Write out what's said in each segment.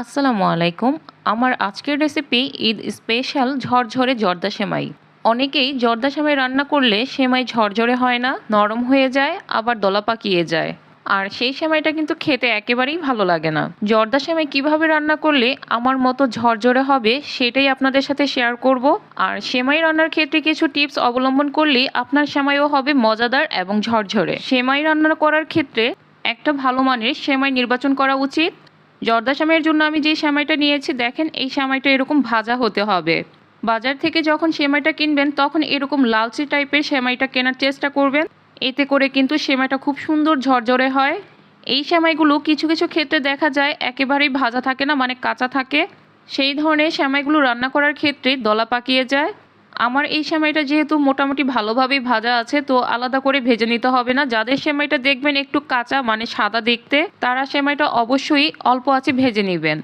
আসসালামু আলাইকুম। আমার আজকের রেসিপি ঈদ স্পেশাল ঝরঝরে জর্দা সেমাই। অনেকেই জর্দা সেমাই রান্না করলে সেমাই ঝরঝরে হয় না, নরম হয়ে যায়, আবার দলা পাকিয়ে যায়। আর সেই সেমাইটা কিন্তু খেতে একেবারেই ভালো লাগে না। জর্দা সেমাই কীভাবে রান্না করলে আমার মতো ঝরঝরে হবে সেটাই আপনাদের সাথে শেয়ার করব। আর সেমাই রান্নার ক্ষেত্রে কিছু টিপস অবলম্বন করলেই আপনার সেমাইও হবে মজাদার এবং ঝরঝরে। সেমাই রান্না করার ক্ষেত্রে একটা ভালো মানের সেমাই নির্বাচন করা উচিত। জর্দা সেমাইয়ের জন্য আমি যে সেমাইটা নিয়েছি, দেখেন এই সেমাইটা এরকম ভাজা হতে হবে। বাজার থেকে যখন সেমাইটা কিনবেন, তখন এরকম লালচে টাইপের সেমাইটা কেনার চেষ্টা করবেন। এতে করে কিন্তু সেমাইটা খুব সুন্দর ঝরঝরে হয়। এই সেমাইগুলো কিছু কিছু ক্ষেত্রে দেখা যায় একেবারেই ভাজা থাকে না মানে কাঁচা থাকে। সেই ধরনের সেমাইগুলো রান্না করার ক্ষেত্রে দলা পাকিয়ে যায়। আমার এই সেমাইটা যেহেতু মোটামুটি ভালোভাবেই ভাজা আছে, তো আলাদা করে ভেজে নিতে হবে না। যাদের সেমাইটা দেখবেন একটু কাঁচা মানে সাদা দেখতে, তারা সেমাইটা অবশ্যই অল্প আছে ভেজে নেবেন।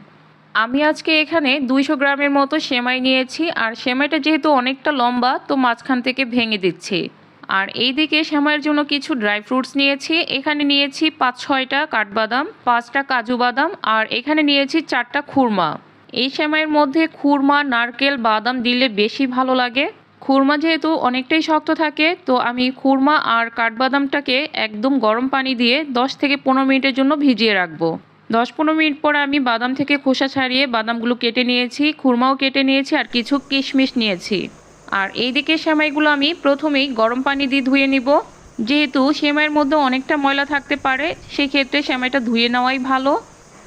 আমি আজকে এখানে দুইশো গ্রামের মতো সেমাই নিয়েছি, আর সেমাইটা যেহেতু অনেকটা লম্বা, তো মাঝখান থেকে ভেঙে দিচ্ছি। আর এই দিকে সেমাইয়ের জন্য কিছু ড্রাই ফ্রুটস নিয়েছি, এখানে নিয়েছি পাঁচ ছয়টা কাঠবাদাম, পাঁচটা কাজু বাদাম, আর এখানে নিয়েছি চারটা খুরমা। এই সময়ের মধ্যে খুরমা, নারকেল, বাদাম দিলে বেশি ভালো লাগে। খুরমা যেহেতু অনেকটাই শক্ত থাকে, তো আমি খুরমা আর কাঠবাদামটাকে একদম গরম পানি দিয়ে 10 থেকে পনেরো মিনিটের জন্য ভিজিয়ে রাখব। দশ পনেরো মিনিট পর আমি বাদাম থেকে খোসা ছাড়িয়ে বাদামগুলো কেটে নিয়েছি, খুরমাও কেটে নিয়েছি আর কিছু কিশমিশ নিয়েছি। আর এই দিকে সেমাইগুলো আমি প্রথমেই গরম পানি দিয়ে ধুয়ে নিব। যেহেতু সেমাইয়ের মধ্যে অনেকটা ময়লা থাকতে পারে, সেক্ষেত্রে সেমাইটা ধুয়ে নেওয়াই ভালো।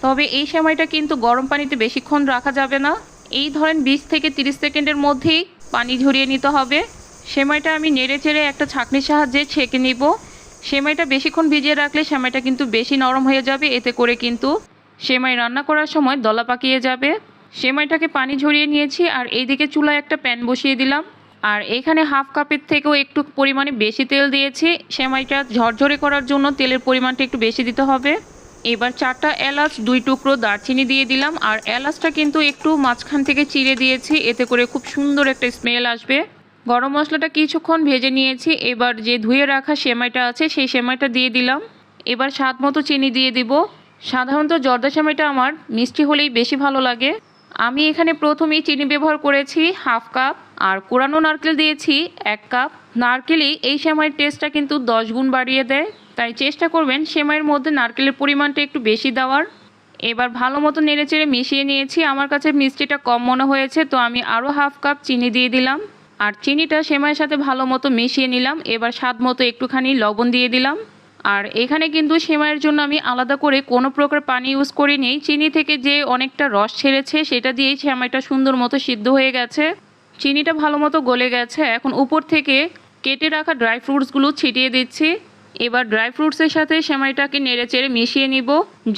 তবে এই সেমাইটা কিন্তু গরম পানিতে বেশিক্ষণ রাখা যাবে না। এই ধরেন বিশ থেকে তিরিশ সেকেন্ডের মধ্যেই পানি ঝরিয়ে নিতে হবে। সেমাইটা আমি নেড়ে চেড়ে একটা ছাঁকনির সাহায্যে ছেঁকে নিব। সেমাইটা বেশিক্ষণ ভিজিয়ে রাখলে সেমাইটা কিন্তু বেশি নরম হয়ে যাবে। এতে করে কিন্তু সেমাই রান্না করার সময় দলা পাকিয়ে যাবে। সেমাইটাকে পানি ঝরিয়ে নিয়েছি আর এইদিকে চুলায় একটা প্যান বসিয়ে দিলাম। আর এখানে হাফ কাপের থেকেও একটু পরিমাণে বেশি তেল দিয়েছি। সেমাইটা ঝরঝরে করার জন্য তেলের পরিমাণটা একটু বেশি দিতে হবে। এবার চারটা এলাচ, দুই টুকরো দারচিনি দিয়ে দিলাম। আর এলাচটা কিন্তু একটু মাঝখান থেকে চিড়ে দিয়েছি, এতে করে খুব সুন্দর একটা স্মেল আসবে। গরম মশলাটা কিছুক্ষণ ভেজে নিয়েছি, এবার যে ধুয়ে রাখা সেমাইটা আছে, সেই সেমাইটা দিয়ে দিলাম। এবার স্বাদ মতো চিনি দিয়ে দিব। সাধারণত জর্দা সেমাইটা আমার মিষ্টি হলেই বেশি ভালো লাগে। আমি এখানে প্রথমেই চিনি ব্যবহার করেছি, হাফ কাপ। আর কোরানো নারকেল দিয়েছি এক কাপ। নারকেলই এই সেমাইয়ের টেস্টটা কিন্তু দশ গুণ বাড়িয়ে দেয়। তাই চেষ্টা করবেন সেমাইয়ের মধ্যে নারকেলের পরিমাণটা একটু বেশি দেওয়ার। এবার ভালো মতো নেড়েচেড়ে মিশিয়ে নিয়েছি। আমার কাছে মিষ্টিটা কম মনে হয়েছে, তো আমি আরও হাফ কাপ চিনি দিয়ে দিলাম। আর চিনিটা সেমাইয়ের সাথে ভালো মতো মিশিয়ে নিলাম। এবার স্বাদ মতো একটুখানি লবণ দিয়ে দিলাম। আর এখানে কিন্তু সেমাইয়ের জন্য আমি আলাদা করে কোনো প্রকার পানি ইউজ করিনি। চিনি থেকে যে অনেকটা রস ছেড়েছে, সেটা দিয়েই সেমাইটা সুন্দর মতো সিদ্ধ হয়ে গেছে। চিনিটা ভালো মতো গলে গেছে। এখন উপর থেকে কেটে রাখা ড্রাই ফ্রুটসগুলো ছিটিয়ে দিচ্ছি। এবার ড্রাই ফ্রুটসের সাথে সেমাইটাকে নেড়ে চেড়ে মিশিয়ে নিব।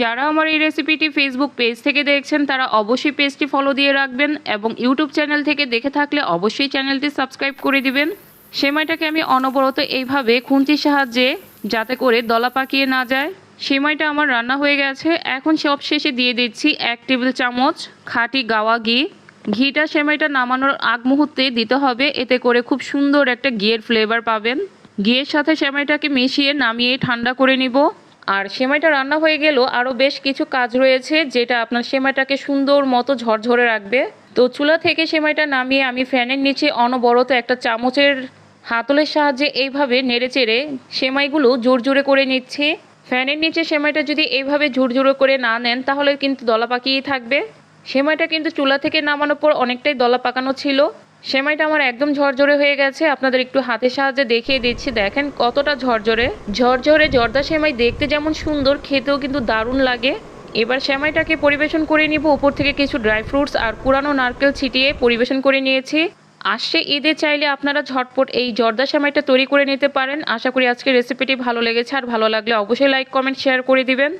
যারা আমার এই রেসিপিটি ফেসবুক পেজ থেকে দেখছেন, তারা অবশ্যই পেজটি ফলো দিয়ে রাখবেন এবং ইউটিউব চ্যানেল থেকে দেখে থাকলে অবশ্যই চ্যানেলটি সাবস্ক্রাইব করে দিবেন। সেমাইটাকে আমি অনবরত এইভাবে খুন্তির সাহায্যে যাতে করে দলা পাকিয়ে না যায়। সেমাইটা আমার রান্না হয়ে গেছে। এখন সব শেষে দিয়ে দিচ্ছি এক টেবিল চামচ খাঁটি গাওয়া ঘি। ঘিটা সেমাইটা নামানোর আগ মুহূর্তে দিতে হবে। এতে করে খুব সুন্দর একটা ঘিয়ের ফ্লেভার পাবেন। ঘিয়ের সাথে সেমাইটাকে মিশিয়ে নামিয়ে ঠান্ডা করে নিব। আর সেমাইটা রান্না হয়ে গেলেও আরও বেশ কিছু কাজ রয়েছে, যেটা আপনার সেমাইটাকে সুন্দর মতো ঝরঝরে রাখবে। তো চুলা থেকে সেমাইটা নামিয়ে আমি ফ্যানের নিচে অনবরত একটা চামচের হাতলের সাহায্যে এইভাবে নেড়ে চেড়ে সেমাইগুলো জোর জোরে করে নিচ্ছি। ফ্যানের নিচে সেমাইটা যদি এইভাবে ঝুরঝুরে করে না নেন, তাহলে কিন্তু দলা পাকিয়েই থাকবে। সেমাইটা কিন্তু চুলা থেকে নামানোর পর অনেকটাই দলা পাকানো ছিল। সেমাইটা আমার একদম ঝরঝরে হয়ে গেছে। আপনাদের একটু হাতের সাহায্যে দেখিয়ে দিচ্ছি। দেখেন কতটা ঝরঝরে। ঝরঝরে জর্দা সেমাই দেখতে যেমন সুন্দর, খেতেও কিন্তু দারুণ লাগে। এবার সেমাইটাকে পরিবেশন করে নিব। উপর থেকে কিছু ড্রাই ফ্রুটস আর পুরানো নারকেল ছিটিয়ে পরিবেশন করে নিয়েছি। আসছে ঈদে চাইলে আপনারা ঝটপট এই জর্দা সেমাইটা তৈরি করে নিতে পারেন। আশা করি আজকের রেসিপিটি ভালো লেগেছে। আর ভালো লাগলে অবশ্যই লাইক কমেন্ট শেয়ার করে দিবেন।